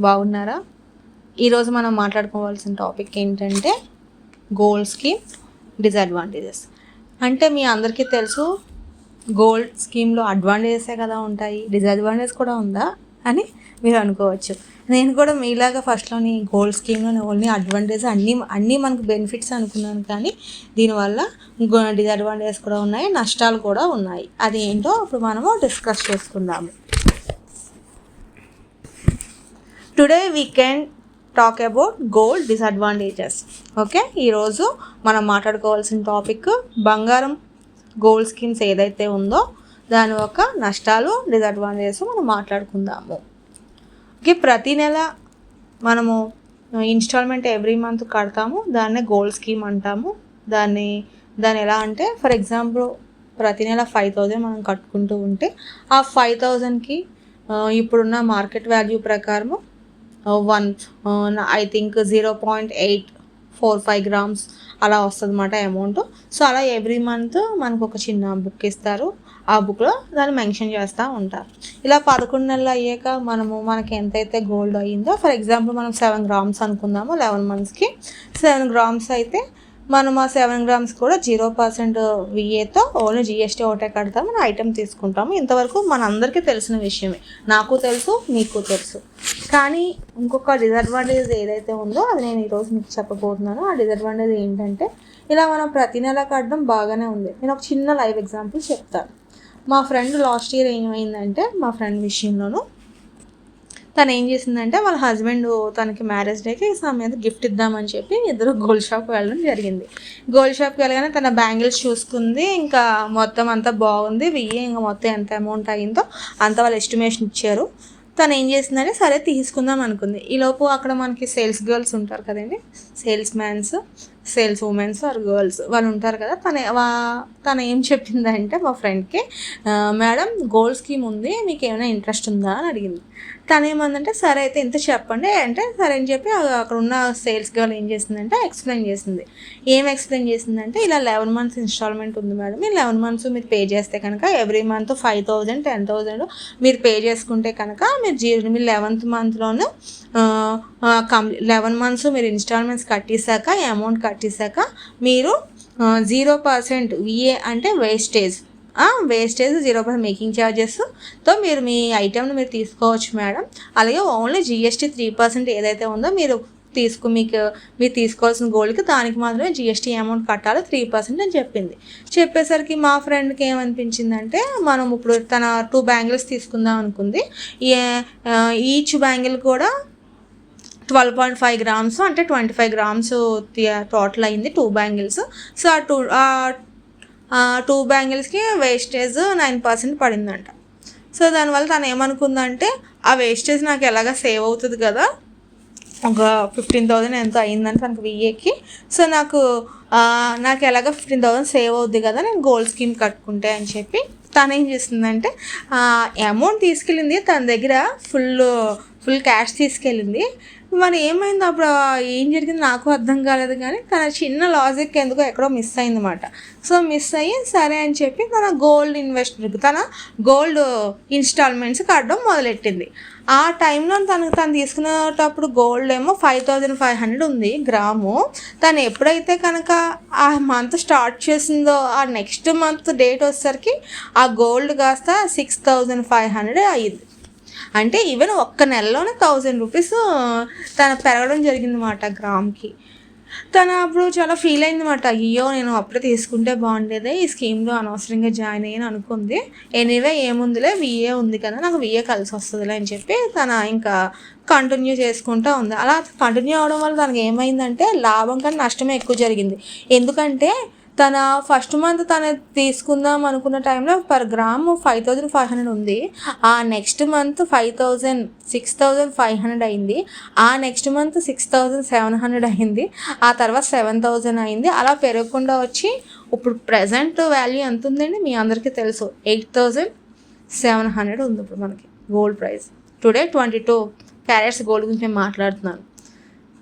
బాగున్నారా? ఈరోజు మనం మాట్లాడుకోవాల్సిన టాపిక్ ఏంటంటే గోల్డ్ స్కీమ్ డిసడ్వాంటేజెస్. అంటే మీ అందరికీ తెలుసు గోల్డ్ స్కీమ్లో అడ్వాంటేజెసే కదా ఉంటాయి డిసడ్వాంటేజ్ కూడా ఉందా అని మీరు అనుకోవచ్చు. నేను కూడా మీలాగా ఫస్ట్లోని గోల్డ్ స్కీమ్లో ఓన్లీ అడ్వాంటేజ్ అన్నీ అన్నీ మనకు బెనిఫిట్స్ అనుకున్నాను కానీ దీనివల్ల డిసడ్వాంటేజెస్ కూడా ఉన్నాయి నష్టాలు కూడా ఉన్నాయి. అది ఏంటో ఇప్పుడు మనము డిస్కస్ చేసుకుందాము. Today we can talk about gold disadvantages okay ఈరోజు మనం మాట్లాడుకోవాల్సిన టాపిక్ బంగారం గోల్డ్ స్కీమ్స్ ఏదైతే ఉందో దాని యొక్క నష్టాలు డిసడ్వాంటేజెస్ మనం మాట్లాడుకుందాము. ఓకే ప్రతి నెల మనము ఇన్స్టాల్మెంట్ ఎవ్రీ మంత్ కడతాము. దాన్నే గోల్డ్ స్కీమ్ అంటాము. దాన్ని దాన్ని ఎలా అంటే ఫర్ ఎగ్జాంపుల్ ప్రతి నెల ఫైవ్ థౌజండ్ మనం కట్టుకుంటూ ఉంటే ఆ ఫైవ్ థౌజండ్కి ఇప్పుడున్న మార్కెట్ వాల్యూ ప్రకారము one I think zero point eight four five grams అలా వస్తుంది అనమాట అమౌంట్ సో అలా ఎవ్రీ మంత్ మనకు ఒక చిన్న బుక్ ఇస్తారు. ఆ బుక్లో దాన్ని మెన్షన్ చేస్తూ ఉంటారు ఇలా పదకొండు నెలలు అయ్యాక మనము మనకి ఎంతైతే గోల్డ్ అయ్యిందో ఫర్ ఎగ్జాంపుల్ మనం సెవెన్ గ్రామ్స్ అనుకుందాము లెవెన్ మంత్స్కి సెవెన్ గ్రామ్స్ అయితే మనం ఆ సెవెన్ గ్రామ్స్ కూడా జీరో పర్సెంట్ విఏతో ఓన్లీ జిఎస్టీ ఒకటే కడతాం మన ఐటెం తీసుకుంటాము. ఇంతవరకు మన అందరికీ తెలిసిన విషయమే. నాకు తెలుసు మీకు తెలుసు. కానీ ఇంకొక డిసడ్వాంటేజ్ ఏదైతే ఉందో అది నేను ఈరోజు మీకు చెప్పబోతున్నాను. ఆ డిసడ్వాంటేజ్ ఏంటంటే ఇలా మనం ప్రతి నెల కట్టడం బాగానే ఉంది. నేను ఒక చిన్న లైవ్ ఎగ్జాంపుల్ చెప్తాను. మా ఫ్రెండ్ లాస్ట్ ఇయర్ ఏమైందంటే మా ఫ్రెండ్ విషయంలోనూ తను ఏం చేసిందంటే వాళ్ళ హస్బెండ్ తనకి మ్యారేజ్ డేకి సమయం గిఫ్ట్ ఇద్దామని చెప్పి ఇద్దరు గోల్డ్ షాప్కి వెళ్ళడం జరిగింది. గోల్డ్ షాప్కి వెళ్ళగానే తన బ్యాంగిల్స్ చూసుకుంది ఇంకా మొత్తం అంతా బాగుంది. వెయ్యి ఇంకా మొత్తం ఎంత అమౌంట్ అయిందో అంత వాళ్ళు ఎస్టిమేషన్ ఇచ్చారు. తను ఏం చేసిందంటే సరే తీసుకుందాం అనుకుంది. ఈలోపు అక్కడ మనకి సేల్స్ గర్ల్స్ ఉంటారు కదండి sales mans sales womens or girls వాళ్ళు ఉంటారు కదా తన వా తను ఏం చెప్పిందంటే మా ఫ్రెండ్కి మేడం గోల్డ్ స్కీమ్ ఉంది మీకు ఏమైనా ఇంట్రెస్ట్ ఉందా? అని అడిగింది. తను ఏమందంటే సరే అయితే ఇంత చెప్పండి. అంటే సరే అని చెప్పి అక్కడ ఉన్న సేల్స్ గర్ల్ ఏం చేసిందంటే ఎక్స్ప్లెయిన్ చేసింది. ఏం ఎక్స్ప్లెయిన్ చేసిందంటే ఇలా లెవెన్ మంత్స్ ఇన్స్టాల్మెంట్ ఉంది మేడం ఈ లెవెన్ మంత్స్ మీరు పే చేస్తే కనుక every month five thousand ten thousand మీరు పే చేసుకుంటే కనుక మీరు జీరో మీరు లెవెన్త్ మంత్లోను కంప్లీ లెవెన్ మంత్స్ మీరు ఇన్స్టాల్మెంట్స్ కట్టేశాక ఈ అమౌంట్ కట్టేశాక మీరు జీరో పర్సెంట్ విఏ అంటే wastage wastage zero percent making ఛార్జెస్తో మీరు మీ ఐటెంను మీరు తీసుకోవచ్చు మేడం అలాగే ఓన్లీ జిఎస్టీ త్రీ పర్సెంట్ ఏదైతే ఉందో మీరు తీసుకు మీకు మీరు తీసుకోవాల్సిన గోల్డ్కి దానికి మాత్రమే జిఎస్టీ అమౌంట్ కట్టాలి త్రీ పర్సెంట్ అని చెప్పింది. చెప్పేసరికి మా ఫ్రెండ్కి ఏమనిపించిందంటే మనం ఇప్పుడు తన టూ బ్యాంగిల్స్ తీసుకుందాం అనుకుంది. ఈచ్ బ్యాంగిల్ కూడా ట్వెల్వ్ పాయింట్ ఫైవ్ గ్రామ్స్ అంటే ట్వంటీ ఫైవ్ గ్రామ్స్ టోటల్ అయింది టూ బ్యాంగిల్స్ సో ఆ టూ టూ బ్యాంగిల్స్కి వేస్టేజ్ నైన్ పర్సెంట్ పడిందంట. సో దానివల్ల తను ఏమనుకుందంటే ఆ వేస్టేజ్ నాకు ఎలాగ సేవ్ అవుతుంది కదా? ఒక ఫిఫ్టీన్ థౌజండ్ ఎంత అయిందని తనకు విఏకి సో నాకు నాకు ఎలాగ ఫిఫ్టీన్ థౌజండ్ సేవ్ అవుద్ది కదా నేను గోల్డ్ స్కీమ్ కట్టుకుంటే అని చెప్పి తను ఏం చేసిందంటే అమౌంట్ తీసుకెళ్ళింది తన దగ్గర ఫుల్ ఫుల్ క్యాష్ తీసుకెళ్ళింది. మరి ఏమైంది? అప్పుడు ఏం జరిగింది? నాకు అర్థం కాలేదు కానీ తన చిన్న లాజిక్ ఎందుకో ఎక్కడో మిస్ అయిందన్నమాట. సో మిస్ అయ్యి సరే అని చెప్పి తన గోల్డ్ ఇన్వెస్ట్మెంట్ తన గోల్డ్ ఇన్స్టాల్మెంట్స్ కట్టడం మొదలెట్టింది. ఆ టైంలో తను తను తీసుకునేటప్పుడు గోల్డ్ ఏమో ఫైవ్ థౌజండ్ ఫైవ్ హండ్రెడ్ ఉంది గ్రాము. తను ఎప్పుడైతే కనుక ఆ మంత్ స్టార్ట్ చేసిందో ఆ నెక్స్ట్ మంత్ డేట్ వచ్చేసరికి ఆ గోల్డ్ కాస్త సిక్స్ థౌజండ్ ఫైవ్ హండ్రెడ్ అయ్యింది. అంటే ఈవెన్ ఒక్క నెలలోనే థౌజండ్ రూపీస్ తన పెరగడం జరిగిందన్నమాట గ్రామ్కి. తను అప్పుడు చాలా ఫీల్ అయిందన్నమాట అయ్యో నేను అప్పుడే తీసుకుంటే బాగుండేదే ఈ స్కీమ్లో అనవసరంగా జాయిన్ అయ్యాను అనుకుంది. ఎనీవే ఏముందిలే విఏ ఉంది కదా నాకు విఏ కలిసి వస్తుందిలే అని చెప్పి తన ఇంకా కంటిన్యూ చేసుకుంటూ ఉంది. అలా కంటిన్యూ అవడం వల్ల తనకి ఏమైందంటే లాభం కానీ నష్టమే ఎక్కువ జరిగింది. ఎందుకంటే తన ఫస్ట్ మంత్ తను తీసుకుందాం అనుకున్న టైంలో per gram five thousand five hundred ఉంది. ఆ next month five thousand six thousand five hundred అయింది. ఆ next month six thousand seven hundred అయింది. ఆ తర్వాత సెవెన్ థౌజండ్ అయింది. అలా పెరగకుండా వచ్చి ఇప్పుడు ప్రజెంట్ వాల్యూ ఎంత ఉందండి మీ అందరికీ తెలుసు. ఎయిట్ థౌజండ్ సెవెన్ హండ్రెడ్ ఉంది ఇప్పుడు మనకి gold price. Today twenty two carats gold గురించి నేను మాట్లాడుతున్నాను.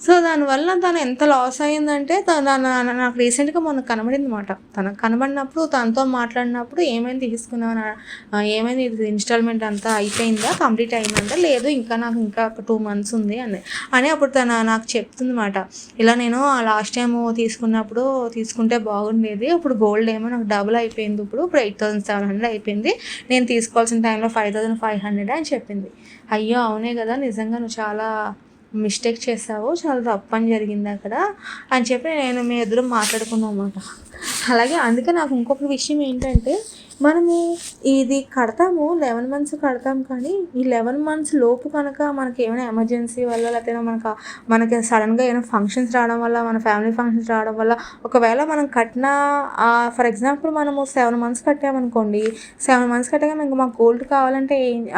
సో దానివల్ల తను ఎంత లాస్ అయ్యిందంటే తను నాకు రీసెంట్గా మొన్న కనబడింది అనమాట తనకు కనబడినప్పుడు తనతో మాట్లాడినప్పుడు ఏమైంది తీసుకున్నావు ఏమైంది ఇన్స్టాల్మెంట్ అంతా అయిపోయిందా కంప్లీట్ అయిందంటే లేదు ఇంకా నాకు ఇంకా ఒక టూ మంత్స్ ఉంది అని. అని అప్పుడు తను నాకు చెప్తుంది అనమాట ఇలా నేను లాస్ట్ టైం తీసుకున్నప్పుడు తీసుకుంటే బాగుండేది ఇప్పుడు గోల్డ్ ఏమో నాకు డబుల్ అయిపోయింది ఇప్పుడు ఇప్పుడు ఎయిట్ థౌసండ్ సెవెన్ హండ్రెడ్ అయిపోయింది నేను తీసుకోవాల్సిన టైంలో ఫైవ్ థౌసండ్ ఫైవ్ హండ్రెడ్ అని చెప్పింది. అయ్యో అవునే కదా నిజంగా నువ్వు చాలా మిస్టేక్ చేసావు చాలా తప్పు అని జరిగింది అక్కడ అని చెప్పి నేను మీ ఇద్దరు మాట్లాడుకున్నాం అన్నమాట. అలాగే అందుకే నాకు ఇంకొక విషయం ఏంటంటే మనము ఇది కడతాము లెవెన్ మంత్స్ కడతాం కానీ ఈ లెవెన్ మంత్స్ లోపు కనుక మనకి ఏమైనా ఎమర్జెన్సీ వల్ల లేకపోతే మనకు మనకి సడన్గా ఏమైనా ఫంక్షన్స్ రావడం వల్ల మన ఫ్యామిలీ ఫంక్షన్స్ రావడం వల్ల ఒకవేళ మనం కట్టిన ఫర్ ఎగ్జాంపుల్ మనము సెవెన్ మంత్స్ కట్టామనుకోండి సెవెన్ మంత్స్ కట్టగా మీకు మాకు గోల్డ్ కావాలంటే ఏం-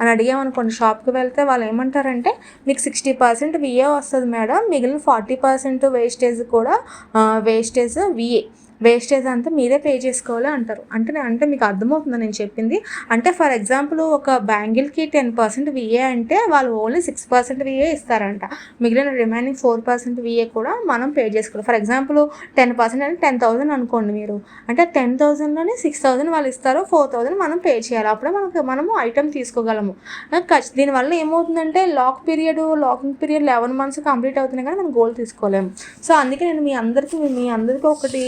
అని అడిగామనుకోండి షాప్కి వెళ్తే వాళ్ళు ఏమంటారంటే మీకు సిక్స్టీ పర్సెంట్ విఏ వస్తుంది మేడం మిగిలిన ఫార్టీ పర్సెంట్ వేస్టేజ్ కూడా వేస్టేజ్ విఏ వేస్టేజ్ అంతా మీరే పే చేసుకోవాలి అంటారు. అంటే అంటే మీకు అర్థమవుతుంది నేను చెప్పింది? అంటే ఫర్ ఎగ్జాంపుల్ ఒక బ్యాంగిల్కి టెన్ పర్సెంట్ విఏ అంటే వాళ్ళు ఓన్లీ సిక్స్ పర్సెంట్ విఏ ఇస్తారంట. మిగిలిన రిమైనింగ్ ఫోర్ పర్సెంట్ విఏ కూడా మనం పే చేసుకోవాలి. ఫర్ ఎగ్జాంపుల్ టెన్ పర్సెంట్ అంటే టెన్ థౌసండ్ అనుకోండి మీరు. అంటే టెన్ థౌసండ్లోనే సిక్స్ థౌసండ్ వాళ్ళు ఇస్తారు ఫోర్ థౌసండ్ మనం పే చేయాలి. అప్పుడే మనకు మనము ఐటమ్ తీసుకోగలము. దీనివల్ల ఏమవుతుందంటే lock period locking period eleven months complete అవుతున్నాయి కానీ మనం గోల్డ్ తీసుకోలేము. సో అందుకే నేను మీ అందరికీ మీ అందరికీ ఒకటి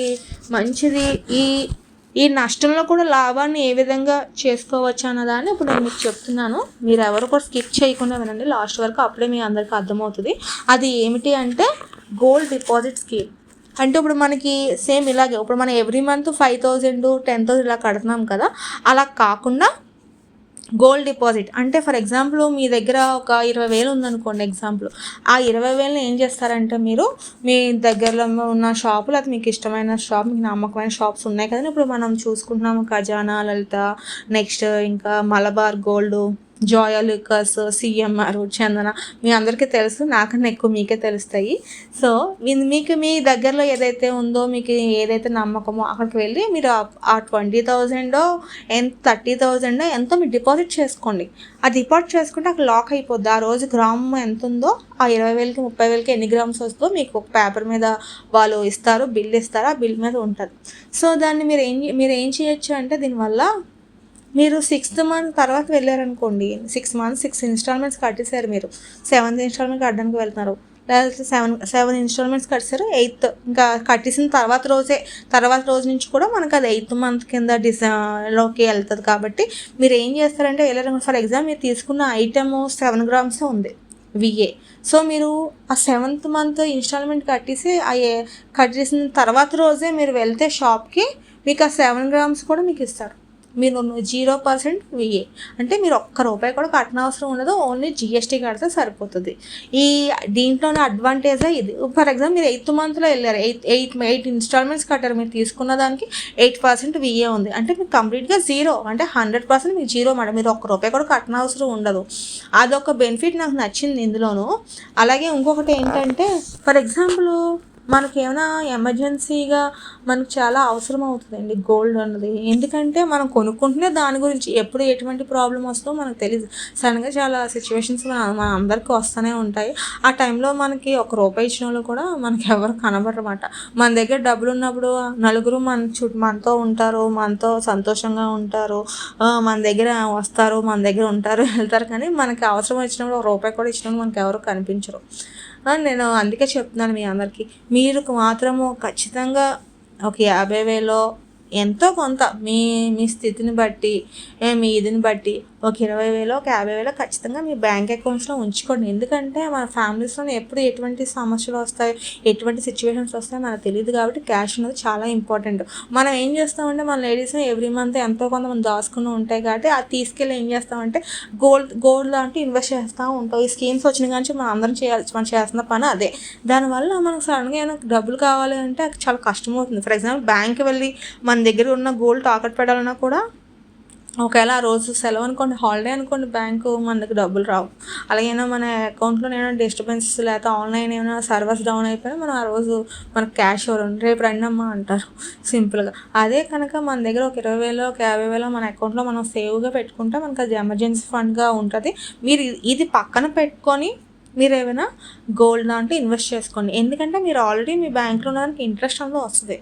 మంచిది. ఈ ఈ నష్టంలో కూడా లాభాన్ని ఏ విధంగా చేసుకోవచ్చు అన్నదాన్ని ఇప్పుడు నేను మీకు చెప్తున్నాను. మీరు ఎవరు కూడా స్కిప్ చేయకుండా వినండి. లాస్ట్ వరకు అప్పుడే మీ అందరికీ అర్థమవుతుంది. అది ఏమిటి అంటే గోల్డ్ డిపాజిట్ స్కీమ్. అంటే ఇప్పుడు మనకి సేమ్ ఇలాగే ఇప్పుడు మనం every month five thousand ten thousand ఇలా కడుతున్నాం కదా. అలా కాకుండా గోల్డ్ డిపాజిట్. అంటే ఫర్ ఎగ్జాంపుల్ మీ దగ్గర ఒక ఇరవై వేలు ఉందనుకోండి ఎగ్జాంపుల్. ఆ ఇరవై వేలని ఏం చేస్తారంటే మీరు మీ దగ్గరలో ఉన్న షాపు లేకపోతే మీకు ఇష్టమైన షాప్ మీకు నమ్మకమైన షాప్స్ ఉన్నాయి కదా ఇప్పుడు మనం చూసుకుంటున్నాము ఖజానా లలిత నెక్స్ట్ ఇంకా Malabar gold. Joyalukkas CMR Chandana మీ అందరికీ తెలుసు. నాకన్నా ఎక్కువ మీకే తెలుస్తాయి. సో మీ- మీకు మీ దగ్గరలో ఏదైతే ఉందో మీకు ఏదైతే నమ్మకమో అక్కడికి వెళ్ళి మీరు ఆ- ఆ ట్వంటీ థౌజండో ఎంత థర్టీ థౌజండో ఎంతో మీరు డిపాజిట్ చేసుకోండి. ఆ డిపాజిట్ చేసుకుంటే అక్కడ లాక్ అయిపోద్ది. ఆ రోజు గ్రామ్ ఎంత ఉందో ఆ ఇరవై వేలకి ముప్పై వేలకి ఎన్ని గ్రామ్స్ వస్తుందో మీకు ఒక పేపర్ మీద వాళ్ళు ఇస్తారు బిల్ ఇస్తారు ఆ బిల్ మీద ఉంటుంది. సో దాన్ని మీరు ఏం మీరు ఏం చేయొచ్చు అంటే దీనివల్ల మీరు సిక్స్త్ మంత్ తర్వాత వెళ్ళారనుకోండి సిక్స్ మంత్స్ సిక్స్ ఇన్స్టాల్మెంట్స్ కట్టేశారు మీరు. సెవెంత్ ఇన్స్టాల్మెంట్ కట్టడానికి వెళ్తున్నారు. లేకపోతే సెవెన్ సెవెన్ ఇన్స్టాల్మెంట్స్ కట్టేశారు ఎయిత్ ఇంకా కట్టేసిన తర్వాత రోజే తర్వాత రోజు నుంచి కూడా మనకు అది ఎయిత్ మంత్ కింద డిస లోకి వెళ్తుంది కాబట్టి మీరు ఏం చేస్తారంటే వెళ్ళారు. ఫర్ ఎగ్జామ్ మీరు తీసుకున్న ఐటమ్ సెవెన్ గ్రామ్సే ఉంది విఏ సో మీరు ఆ సెవెంత్ మంత్ ఇన్స్టాల్మెంట్ కట్టేసి ఆ ఏ- కట్టేసిన తర్వాత రోజే మీరు వెళ్తే షాప్కి మీకు ఆ సెవెన్ గ్రామ్స్ కూడా మీకు ఇస్తారు. మీరు జీరో పర్సెంట్ విఏ అంటే మీరు ఒక్క రూపాయి కూడా కట్టనవసరం ఉండదు ఓన్లీ జిఎస్టీ కడితే సరిపోతుంది. ఈ దీంట్లోనే అడ్వాంటేజ్ ఇది. ఫర్ ఎగ్జాంపుల్ మీరు ఎయిత్ మంత్లో వెళ్ళారు. ఎయిత్ ఎయిట్ ఎయిట్ ఇన్స్టాల్మెంట్స్ కట్టారు. మీరు తీసుకున్న దానికి ఎయిట్ పర్సెంట్ విఏ ఉంది. అంటే మీకు కంప్లీట్గా జీరో అంటే హండ్రెడ్ పర్సెంట్ మీకు జీరో మేడం మీరు ఒక్క రూపాయి కూడా కట్టనవసరం ఉండదు. అదొక బెనిఫిట్ నాకు నచ్చింది ఇందులోను. అలాగే ఇంకొకటి ఏంటంటే ఫర్ ఎగ్జాంపుల్ మనకి ఏమైనా ఎమర్జెన్సీగా మనకు చాలా అవసరం అవుతుందండి గోల్డ్ అన్నది. ఎందుకంటే మనం కొనుక్కుంటేనే దాని గురించి ఎప్పుడు ఎటువంటి ప్రాబ్లం వస్తుందో మనకు తెలియదు సడన్గా చాలా సిచ్యువేషన్స్ మన మన అందరికీ వస్తూనే ఉంటాయి. ఆ టైంలో మనకి ఒక రూపాయి ఇచ్చిన వాళ్ళు కూడా మనకి ఎవరు కనబడమాట మన దగ్గర డబ్బులు ఉన్నప్పుడు నలుగురు మన చుట్టూ మనతో ఉంటారు మనతో సంతోషంగా ఉంటారు. మన దగ్గర వస్తారు మన దగ్గర ఉంటారు వెళ్తారు. కానీ మనకి అవసరం వచ్చినప్పుడు ఒక రూపాయి కూడా ఇచ్చినప్పుడు మనకి ఎవరు కనిపించరు. నేను అందుకే చెప్తున్నాను మీ అందరికీ. మీరు మాత్రము ఖచ్చితంగా ఒక యాభై వేలో ఎంతో కొంత మీ మీ స్థితిని బట్టి మీ ఇదిని బట్టి ఒక ఇరవై వేలో ఒక యాభై వేలో ఖచ్చితంగా మీ బ్యాంక్ అకౌంట్స్లో ఉంచుకోండి. ఎందుకంటే మన ఫ్యామిలీస్లో ఎప్పుడు ఎటువంటి సమస్యలు వస్తాయి ఎటువంటి సిచ్యువేషన్స్ వస్తాయో మనకు తెలియదు కాబట్టి క్యాష్ అనేది చాలా ఇంపార్టెంట్. మనం ఏం చేస్తామంటే మన లేడీస్ ఎవ్రీ మంత్ ఎంతో కొంత మనం దాచుకుని ఉంటాయి కాబట్టి అది తీసుకెళ్ళి ఏం చేస్తామంటే గోల్డ్ గోల్డ్ లాంటి ఇన్వెస్ట్ చేస్తూ ఉంటాం. ఈ స్కీమ్స్ వచ్చిన కానీ మనం అందరం చేయాలి మనం చేస్తున్న పని అదే. దానివల్ల మనకు సడన్గా ఏమైనా డబ్బులు కావాలి అంటే చాలా కష్టం అవుతుంది. ఫర్ ఎగ్జాంపుల్ బ్యాంక్ వెళ్ళి మన దగ్గర ఉన్న గోల్డ్ తాకట్టు పెట్టాలన్నా కూడా ఒకవేళ ఆ రోజు సెలవు అనుకోండి హాలిడే అనుకోండి బ్యాంకు మన దగ్గర డబ్బులు రావు. అలాగైనా మన అకౌంట్లో ఏమైనా డిస్టర్బెన్సెస్ లేకపోతే ఆన్లైన్ ఏమైనా సర్వర్స్ డౌన్ అయిపోయినా మనం ఆ రోజు మనకు క్యాష్ ఎవరు రేపు రండమ్మా అంటారు. సింపుల్గా అదే కనుక మన దగ్గర ఒక ఇరవై వేలో ఒక యాభై వేలో మన అకౌంట్లో మనం సేవ్గా పెట్టుకుంటే మనకు అది ఎమర్జెన్సీ ఫండ్గా ఉంటుంది. మీరు ఇది పక్కన పెట్టుకొని మీరు ఏమైనా గోల్డ్ దాంట్లో ఇన్వెస్ట్ చేసుకోండి. ఎందుకంటే మీరు ఆల్రెడీ మీ బ్యాంక్లో ఉన్నదానికి ఇంట్రెస్ట్ అనేది వస్తుంది.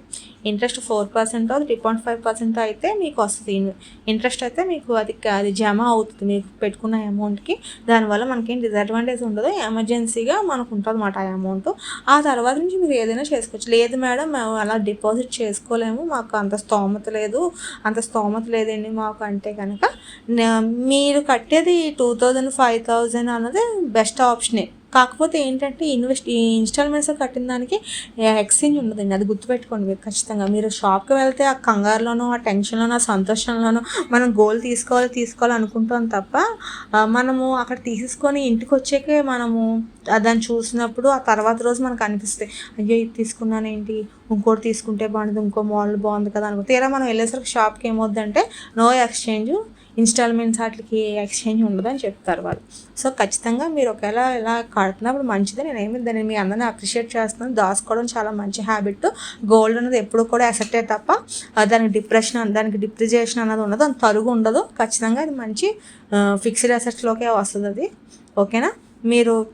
Interest four percent three point five percent అయితే మీకు వస్తుంది. ఇంట్రెస్ట్ అయితే మీకు అది అది జమ అవుతుంది. మీకు పెట్టుకున్న అమౌంట్కి. దానివల్ల మనకేం డిసడ్వాంటేజ్ ఉండదు. ఎమర్జెన్సీగా మనకు ఉంటుంది అన్నమాట ఆ అమౌంట్. ఆ తర్వాత నుంచి మీరు ఏదైనా చేసుకోవచ్చు. లేదు మేడం మేము అలా డిపాజిట్ చేసుకోలేము. మాకు అంత స్తోమత లేదు. అంత స్తోమత లేదండి మాకు అంటే కనుక మీరు కట్టేది టూ థౌజండ్ ఫైవ్ థౌజండ్ అన్నది బెస్ట్ ఆప్షనే. కాకపోతే ఏంటంటే ఇన్వెస్ట్ ఈ ఇన్స్టాల్మెంట్స్ కట్టిన దానికి ఎక్స్చేంజ్ ఉండదండి. అది గుర్తుపెట్టుకోండి మీరు ఖచ్చితంగా. మీరు షాప్కి వెళ్తే ఆ కంగారులోనో ఆ టెన్షన్లోనో ఆ సంతోషంలోనో మనం గోల్ తీసుకోవాలి తీసుకోవాలి అనుకుంటాం తప్ప మనము అక్కడ తీసుకొని ఇంటికి వచ్చాకే మనము దాన్ని చూసినప్పుడు ఆ తర్వాత రోజు మనకు అనిపిస్తాయి అయ్యో ఇది తీసుకున్నాను ఏంటి? ఇంకోటి తీసుకుంటే బాగుంది ఇంకో మోడల్ బాగుంది కదా అనుకుంటే. తీరా మనం వెళ్ళేసరికి షాప్కి ఏమవుద్దంటే నో ఎక్స్చేంజ్ ఇన్స్టాల్మెంట్స్ వాటికి ఎక్స్చేంజ్ ఉండదని చెప్తారు వాళ్ళు. సో ఖచ్చితంగా మీరు ఒకవేళ ఇలా కడుతున్నప్పుడు మంచిది. నేను ఏమి దాన్ని మీ అందరిని అప్రిషియేట్ చేస్తున్నాను. దాచుకోవడం చాలా మంచి హ్యాబిట్ గోల్డ్ అనేది ఎప్పుడు కూడా ఎసెట్టే తప్ప దానికి డిప్రెషన్ దానికి డిప్రిజియేషన్ అన్నది ఉండదు. అంత తరుగు ఉండదు. ఖచ్చితంగా అది మంచి ఫిక్స్డ్ అసెట్స్లోకే వస్తుంది అది. ఓకేనా? మీరు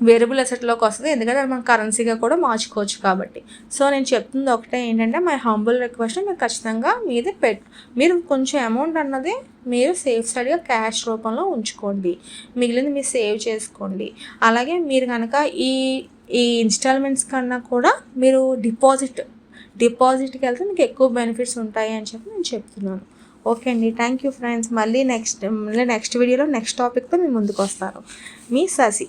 వేరియబుల్ అసెట్లోకి వస్తుంది. ఎందుకంటే మనం కరెన్సీగా కూడా మార్చుకోవచ్చు కాబట్టి. సో నేను చెప్తుంది ఒకటే ఏంటంటే మై హంబుల్ రిక్వెస్ట్ మీరు ఖచ్చితంగా మీది పెట్ మీరు కొంచెం అమౌంట్ అన్నది మీరు సేఫ్ సైడ్గా క్యాష్ రూపంలో ఉంచుకోండి. మిగిలింది మీరు సేవ్ చేసుకోండి. అలాగే మీరు కనుక ఈ ఈ ఇన్స్టాల్మెంట్స్ కన్నా కూడా మీరు డిపాజిట్ డిపాజిట్కి వెళ్తే మీకు ఎక్కువ బెనిఫిట్స్ ఉంటాయి అని చెప్పి నేను చెప్తున్నాను. ఓకే అండి. Thank you friends. మళ్ళీ నెక్స్ట్ మళ్ళీ నెక్స్ట్ వీడియోలో నెక్స్ట్ టాపిక్తో మీ ముందుకు వస్తాను. మీ ససి.